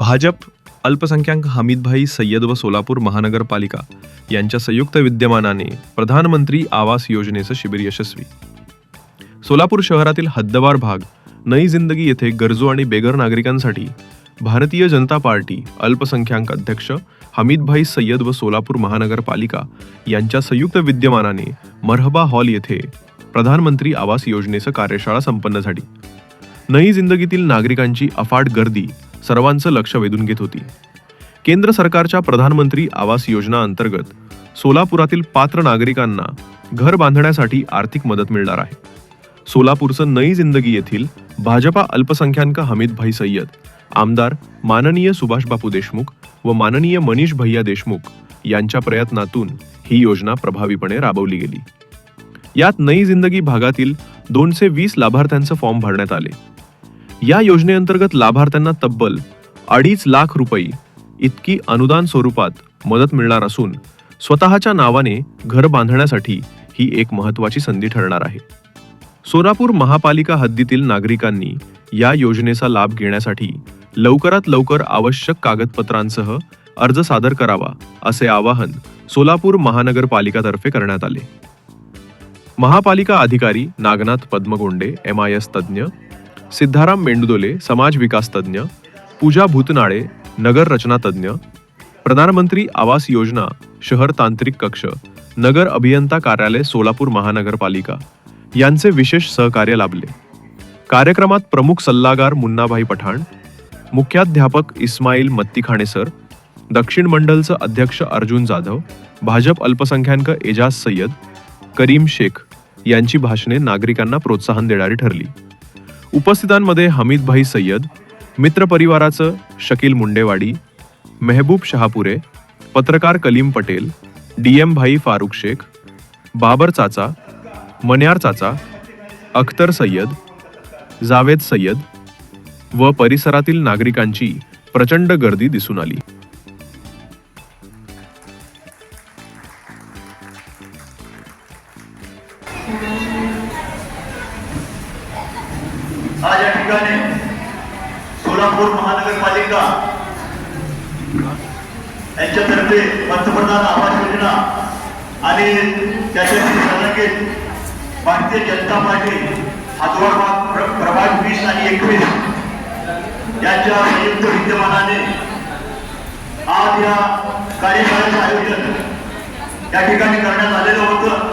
भाजप अल्पसंख्याक हमीदभाई सय्यद व सोलापूर महानगरपालिका यांच्या संयुक्त विद्यमानाने प्रधानमंत्री आवास योजनेचं शिबिर यशस्वी. सोलापूर शहरातील हद्दवार भाग नई जिंदगी येथे गरजू आणि बेगर नागरिकांसाठी भारतीय जनता पार्टी अल्पसंख्याक अध्यक्ष हमीदभाई सय्यद व सोलापूर महानगरपालिका यांच्या संयुक्त विद्यमानाने मरहबा हॉल येथे प्रधानमंत्री आवास योजनेचं कार्यशाळा संपन्न झाली. नई जिंदगीतील नागरिकांची अफाट गर्दी सर्वांचं लक्ष वेधून घेत होती. केंद्र सरकारच्या प्रधानमंत्री आवास योजना अंतर्गत सोलापुरातील पात्र नागरिकांना घर बांधण्यासाठी आर्थिक मदत मिळणार आहे. सोलापूरचं नई जिंदगी येथील भाजपा अल्पसंख्याक हमीदभाई सय्यद आमदार माननीय सुभाषबापू देशमुख व माननीय मनीष भैया देशमुख यांच्या प्रयत्नातून ही योजना प्रभावीपणे राबवली गेली. यात नई जिंदगी भागातील दोनशे वीस लाभार्थ्यांचं फॉर्म भरण्यात आले. या योजनेअंतर्गत लाभार्थ्यांना तब्बल अडीच लाख रुपये इतकी अनुदान स्वरूपात मदत मिळणार असून स्वतःच्या नावाने घर बांधण्यासाठी ही एक महत्वाची संधी ठरणार आहे. सोलापूर महापालिका हद्दीतील नागरिकांनी या योजनेचा लाभ घेण्यासाठी लवकरात लवकर आवश्यक कागदपत्रांसह अर्ज सादर करावा असे आवाहन सोलापूर महानगरपालिकातर्फे करण्यात आले. महापालिका अधिकारी Nagnath Padmagonde M I S तज्ज्ञ सिद्धाराम मेंडुदोले समाज विकास तज्ज्ञ पूजा भूतनाळे नगर रचना तज्ज्ञ प्रधानमंत्री आवास योजना शहर तांत्रिक कक्ष नगर अभियंता कार्यालय सोलापूर महानगरपालिका यांचे विशेष सहकार्य लाभले. कार्यक्रमात प्रमुख सल्लागार मुन्नाभाई पठाण मुख्याध्यापक इस्माईल मत्तीखाणे सर दक्षिण मंडलचं अध्यक्ष अर्जुन जाधव भाजप अल्पसंख्याक एजाज सय्यद करीम शेख यांची भाषणे नागरिकांना प्रोत्साहन देणारी ठरली. उपस्थितांमध्ये हमीदभाई सय्यद मित्रपरिवाराचं शकील मुंडेवाडी मेहबूब शहापुरे पत्रकार कलीम पटेल डी एम भाई फारुख शेख बाबर चाचा मन्यार चाचा अख्तर सय्यद जावेद सय्यद व परिसरातील नागरिकांची प्रचंड गर्दी दिसून आली. आज या ठिकाणी सोलापूर महानगरपालिका यांच्यातर्फे पंतप्रधान आवास योजना आणि त्याच्याशी संलग्नित भारतीय जनता पार्टी हातवाड प्र- प्रभाग वीस आणि एकवीस यांच्या संयुक्त विद्यमानाने आज या कार्यशाळेचं आयोजन या ठिकाणी करण्यात आलेलं होतं.